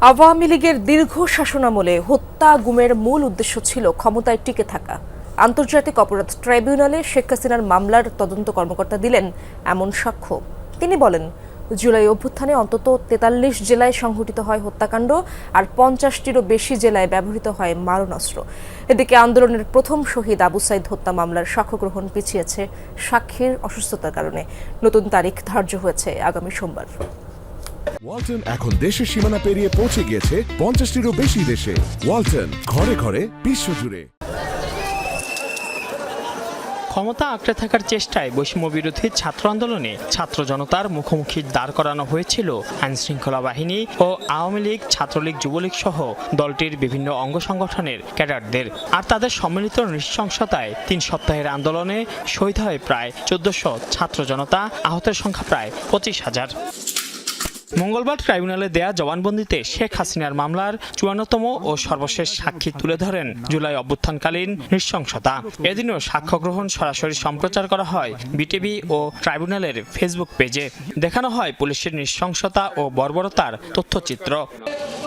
আওয়ামী লীগের দীর্ঘ শাসনামলে হত্যা গুমের মূল উদ্দেশ্য ছিল ক্ষমতায় টিকে থাকা। আন্তর্জাতিক অপরাধ ট্রাইব্যুনালে শেখ হাসিনার মামলার তদন্ত কর্মকর্তা দিলেন এমন সাক্ষ্য। তিনি বলেন, জুলাই অভ্যুত্থানে অন্তত তেতাল্লিশ জেলায় সংঘটিত হয় হত্যাকাণ্ড আর পঞ্চাশটিরও বেশি জেলায় ব্যবহৃত হয় মারণাস্ত্র। এদিকে আন্দোলনের প্রথম শহীদ আবু সাইদ হত্যা মামলার সাক্ষ্য গ্রহণ পিছিয়েছে সাক্ষীর অসুস্থতার কারণে। নতুন তারিখ ধার্য হয়েছে আগামী সোমবার। ওয়ালটন এখন দেশের সীমানা পেরিয়ে পৌঁছে গিয়েছে পঞ্চাশটিরও বেশি দেশে। ওয়ালটন, ঘরে ঘরে বিশ্বজুড়ে ক্ষমতা আঁকড়ে থাকার চেষ্টায় বৈষম্য বিরোধী ছাত্র আন্দোলনে ছাত্র জনতার মুখোমুখি দাঁড় করানো হয়েছিল। আইনশৃঙ্খলা বাহিনী ও আওয়ামী লীগ, ছাত্রলীগ, যুবলীগ সহ দলটির বিভিন্ন অঙ্গ সংগঠনের ক্যাডারদের। আর তাদের সম্মিলিত নৃশংসতায় তিন সপ্তাহের আন্দোলনে শহীদ হয় প্রায় চোদ্দশো ছাত্র জনতা, আহতের সংখ্যা প্রায় পঁচিশ হাজার। মঙ্গলবার ট্রাইব্যুনালে দেয়া জবানবন্দিতে শেখ হাসিনার মামলার চুয়ান্নতম ও সর্বশেষ সাক্ষী তুলে ধরেন জুলাই অভ্যুত্থানকালীন নৃশংসতা। এদিনও সাক্ষ্য গ্রহণ সরাসরি সম্প্রচার করা হয় বিটিভি ও ট্রাইব্যুনালের ফেসবুক পেজে। দেখানো হয় পুলিশের নৃশংসতা ও বর্বরতার তথ্যচিত্র।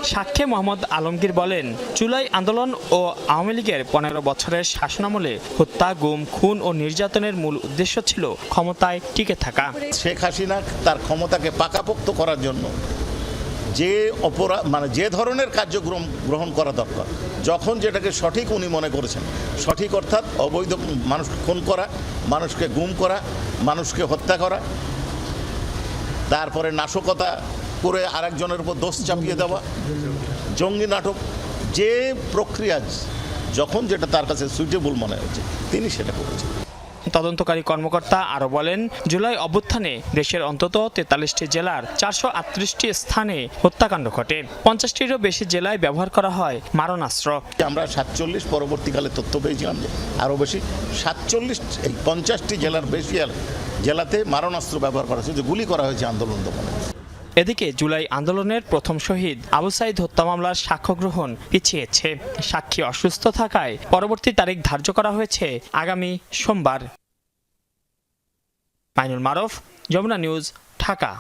সাক্ষী মোহাম্মদ আলমগীর বলেন, জুলাই আন্দোলন ও আওয়ামী লীগের পনেরো বছরের শাসনামলে হত্যা, গুম, খুন ও নির্যাতনের মূল উদ্দেশ্য ছিল ক্ষমতায় টিকে থাকা। শেখ হাসিনা তার ক্ষমতাকে পাকাপোক্ত করার জন্য যে অপরাধ মানে যে ধরনের কার্যক্রম গ্রহণ করা দরকার, যখন যেটাকে সঠিক উনি মনে করেছেন, সঠিক অর্থাৎ অবৈধ মানুষ খুন করা, মানুষকে গুম করা, মানুষকে হত্যা করা, তারপরে নাশকতা করে আরেকজনের উপর দোষ চাপিয়ে দেওয়া। জঙ্গি নাটক যে প্রক্রিয়া যখন যেটা তার কাছে সুইটেবল মনে হয়েছে তিনি সেটা করেছেন। তদন্তকারী কর্মকর্তা আরও বলেন জুলাই অভ্যুত্থানে দেশের অন্তত তেতাল্লিশটি জেলার চারশো আটত্রিশটি স্থানে হত্যাকাণ্ড ঘটে। পঞ্চাশটিরও বেশি জেলায় ব্যবহার করা হয় মারণাস্ত্র। আমরা সাতচল্লিশ পরবর্তীকালে তথ্য পেয়েছিলাম যে আরও বেশি সাতচল্লিশ এই পঞ্চাশটি জেলার বেশি জেলাতে মারণাস্ত্র ব্যবহার করা হয়েছে যে গুলি করা হয়েছে আন্দোলন দমনে এদিকে জুলাই আন্দোলনের প্রথম শহীদ আবু সাইদ হত্যা মামলার সাক্ষ্য গ্রহণ পিছিয়েছে। সাক্ষী অসুস্থ থাকায় পরবর্তী তারিখ ধার্য করা হয়েছে আগামী সোমবার। মাইনুল মারফ, যমুনা নিউজ, ঢাকা।